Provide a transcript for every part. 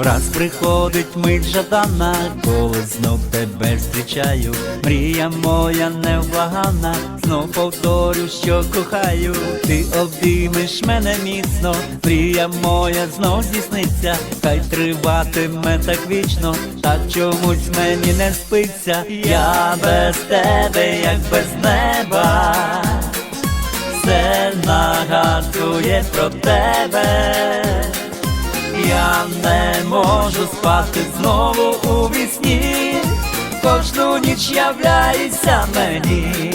Враз приходить мить жадана, коли знов тебе зустрічаю. Мрія моя невблагана, знов повторю, що кохаю. Ти обіймеш мене міцно, мрія моя знов здійсниться, хай триватиме так вічно, так чомусь мені не спиться. Я без тебе, як без неба, все нагадує про тебе. Я не можу спати знову у вісні, кожну ніч являється мені.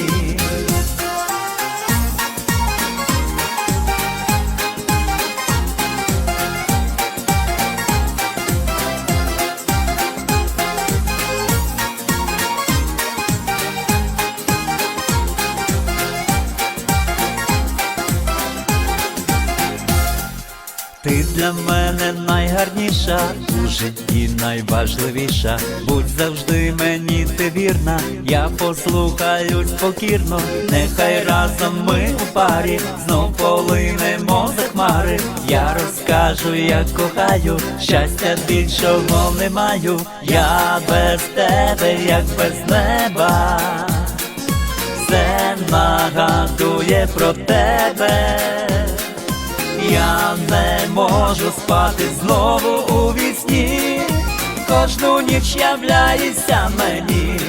Ти для мене найгарніша, у житті найважливіша. Будь завжди мені ти вірна, я послухаю покірно, нехай разом ми у парі, знов полинемо за хмари. Я розкажу, як кохаю, щастя більшого не маю. Я без тебе, як без неба, все нагадує про тебе. Я не можу спати знову у вісні, кожну ніч являється мені.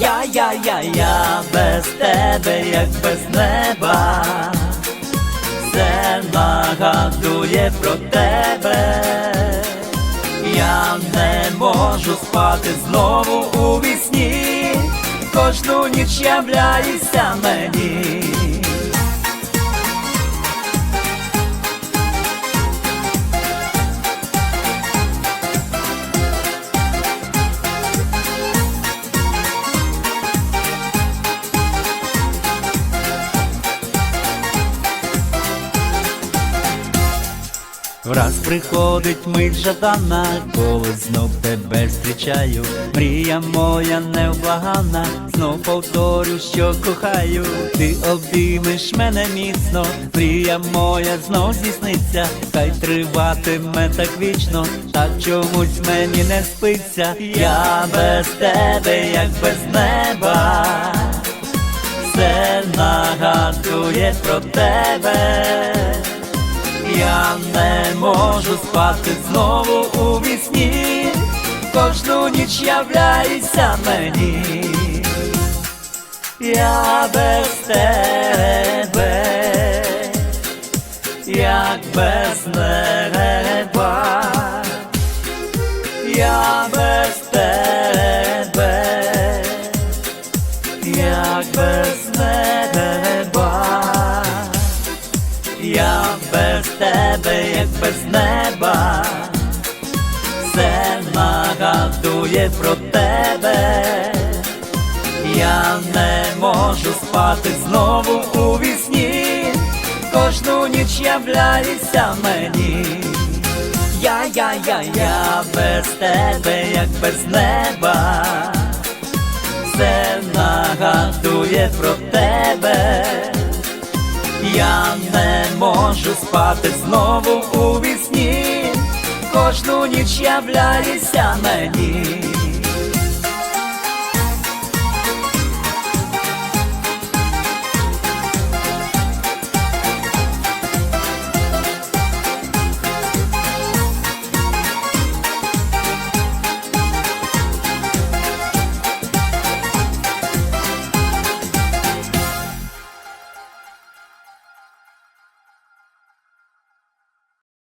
Я, я, я, я без тебе, як без неба, все нагадує про тебе. Я не можу спати знову у вісні, кожну ніч являється мені. Враз приходить мить жадана, коли знов тебе зустрічаю. Мрія моя невблагана, знов повторю, що кохаю. Ти обіймеш мене міцно, мрія моя знов здійсниться, хай триватиме так вічно, так чомусь мені не спиться. Я без тебе, як без неба, все нагадує про тебе. Я не можу спати знову у вісні, кожну ніч являється мені. Я без тебе, як без неба, без неба, все нагадує про тебе. Я не можу спати знову у вісні, кожну ніч являється мені. Я, я, я, я без тебе, як без неба, все нагадує про тебе. Я не можу спати знову у вісні, кожну ніч являється мені.